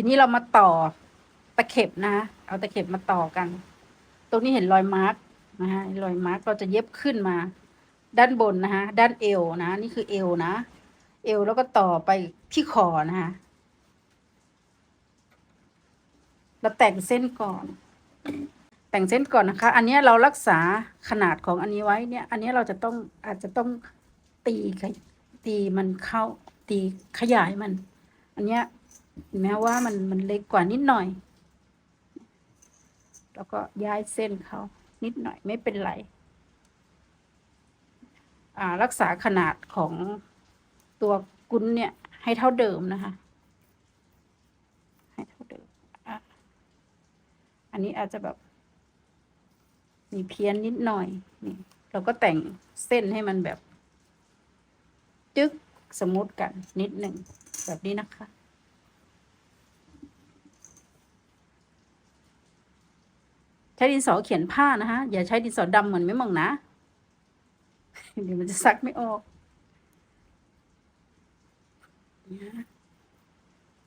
ทีนี้เรามาต่อตะเข็บนะเอาตะเข็บมาต่อกัน ตรงนี้เห็นรอยมาร์กนะฮะรอยมาร์กเราจะเย็บขึ้นมา ด้านบนนะฮะด้านเอวนะ นี่คือเอวนะเอวแล้วก็ต่อไปที่คอนะฮะเราแต่งเส้นก่อน แต่งเส้นก่อนนะคะ อันนี้เรารักษาขนาดของอันนี้ไว้เนี่ย อันนี้เราจะต้องอาจจะต้องตีตีมันเข้าตีขยายมัน อันเนี้ย แม้ว่ามันมันเล็กกว่านิดหน่อย แล้วก็ย้ายเส้นเขานิดหน่อยไม่เป็นไรรักษาขนาดของตัวกุ้นเนี่ย ให้เท่าเดิมนะคะ ให้เท่าเดิมออันนี้อาจจะแบบ มีเพี้ยนนิดหน่อยนี่เราก็แต่งเส้นให้มันแบบ จึ๊กสมมติกันนิดหนึ่งแบบนี้นะคะ ใช้ดินสอเขียนผ้านะคะอย่าใช้ดินสอดำเหมือนไม่มองนะเดี๋ยวมันจะซักไม่ออก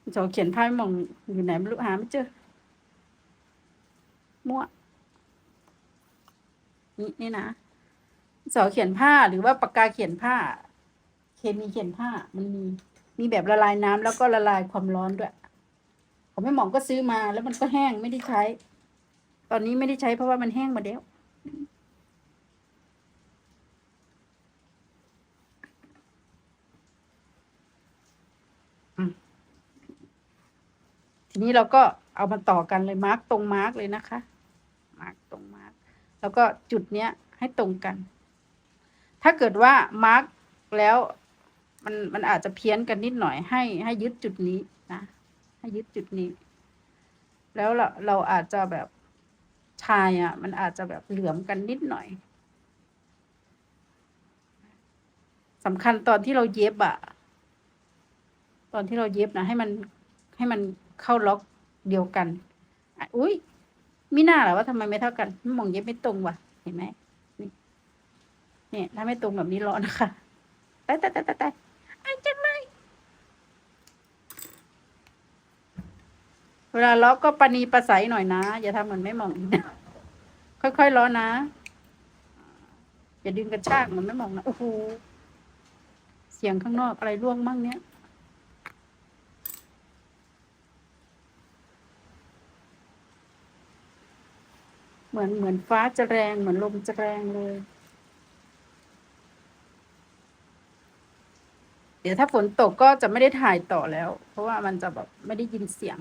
ดินสอเขียนผ้าไม่มองอยู่ไหนไม่รู้หาไม่เจอมั่วนี่นี่นะดินสอเขียนผ้าหรือว่าปากกาเขียนผ้า เคมีเขียนผ้ามันมีมีแบบละลายน้ำแล้วก็ละลายความร้อนด้วย ผมไม่หมองก็ซื้อมาแล้วมันก็แห้งไม่ได้ใช้ ตอนนี้ไม่ได้ใช้เพราะว่ามันแห้งมาแล้วทีนี้เราก็เอามาต่อกันเลยมาร์กตรงมาร์กเลยนะคะ มาร์กตรงมาร์กแล้วก็จุดเนี้ยให้ตรงกัน ถ้าเกิดว่ามาร์กแล้วมันมันอาจจะเพี้ยนกันนิดหน่อยให้ให้ยึดจุดนี้นะ ให้ยึดจุดนี้ แล้วเราเราอาจจะแบบ ชายอะ มันอาจจะแบบเหลื่อมกันนิดหน่อยสำคัญตอนที่เราเย็บอะตอนที่เราเย็บนะให้มันให้มันเข้าล็อกเดียวกันอุ้ยมิน่าหรอว่าทำไมไม่เท่ากันมองเย็บไม่ตรงว่ะ เห็นไหมนี่เนี่ยถ้าไม่ตรงแบบนี้ร้อนนะคะตายตายตายตายตายไอ้จังเลยเว ลาล็อกก็ปณีประสัยหน่อยนะ อย่าทำเหมือนไม่มองค่อยๆล้อนะ อย่าดึงกระชากเหมือนไม่มองนะโอ้โหเสียงข้างนอกอะไรร่วงมั่งเนี้ยเหมือนเหมือนฟ้าจะแรงเหมือนลมจะแรงเลย เดี๋ยวถ้าฝนตกก็จะไม่ได้ถ่ายต่อแล้ว เพราะว่ามันจะแบบไม่ได้ยินเสียง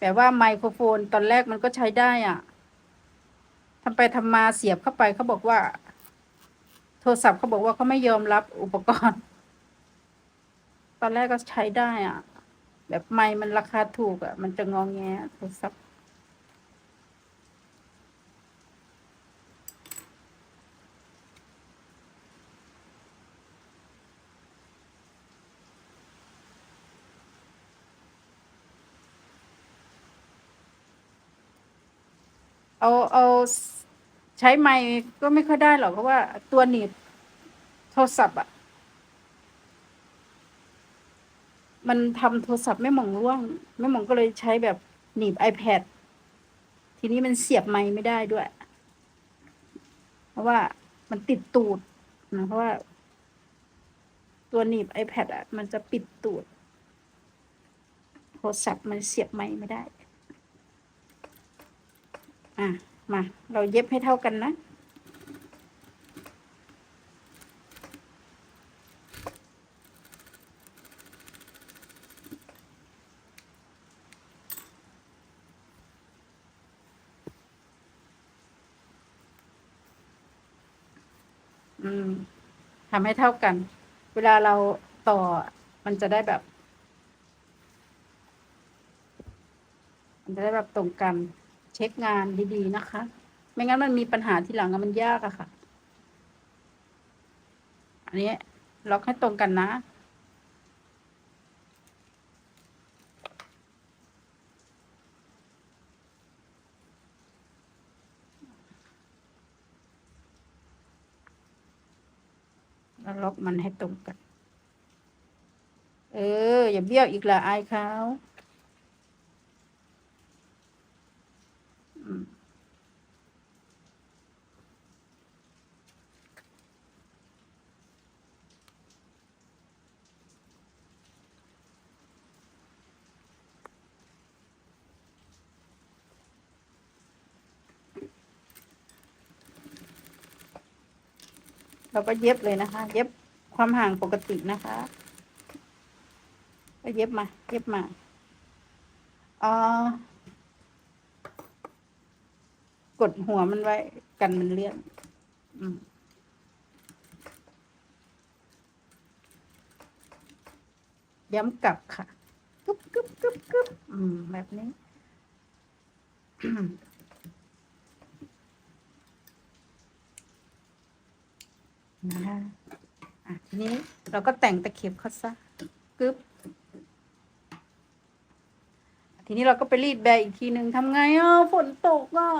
แต่ว่าไมโครโฟนตอนแรกมันก็ใช้ได้อะทำไปทำมาเสียบเข้าไปเขาบอกว่า โทรศัพท์เขาบอกว่าเขาไม่ยอมรับอุปกรณ์ ตอนแรกก็ใช้ได้อะ แบบไมค์มันราคาถูกอะ มันจะงองแงโทรศัพท์ เอาเอาใช้ไมค์ก็ไม่ค่อยได้หรอกเพราะว่าตัวหนีบโทรศัพท์อะมันทำโทรศัพท์ไม่หมองร่วงไม่หมองก็เลยใช้แบบหนีบ iPad ทีนี้มันเสียบไมค์ไม่ได้ด้วย เพราะว่ามันติดตูดนะเพราะว่า ตัวหนีบ iPad อะมันจะปิดตูด โทรศัพท์มันเสียบไมค์ไม่ได้ อะมาเราเย็บให้เท่ากันนะทำให้เท่ากัน เวลาเราต่อมันจะได้แบบ มันจะได้แบบตรงกัน ช็คงานดีๆนะคะ ไม่งั้นมันมีปัญหาทีหลังมันยากอะค่ะ อันนี้ล็อกให้ตรงกันนะ แล้วล็อกมันให้ตรงกัน เออ อย่าเบี้ยวอีกละอายเขา เราก็เย็บเลยนะคะ เย็บความห่างปกตินะคะ ก็เย็บมา เย็บมาเออกดหัวมันไว้กันมันเลื่อนอืมย้ำกลับค่ะกึบกึบกึบกึบอืม แบบนี้ นะคะอะทีนี้เราก็แต่งตะเข็บเขาซะกึบทีนี้เราก็ไปรีดแบอีกทีหนึ่งทำไงอะฝนตกอะ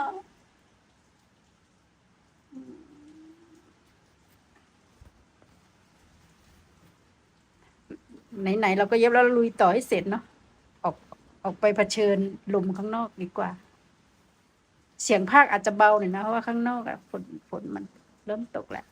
ไหนๆเราก็เย็บแล้วลุยต่อให้เสร็จเนาะออกออกไปเผชิญลมข้างนอกดีกว่า เสียงภาคอาจจะเบาหน่อยนะเพราะว่าข้างนอกอะฝนฝนมันเริ่มตกแล้ว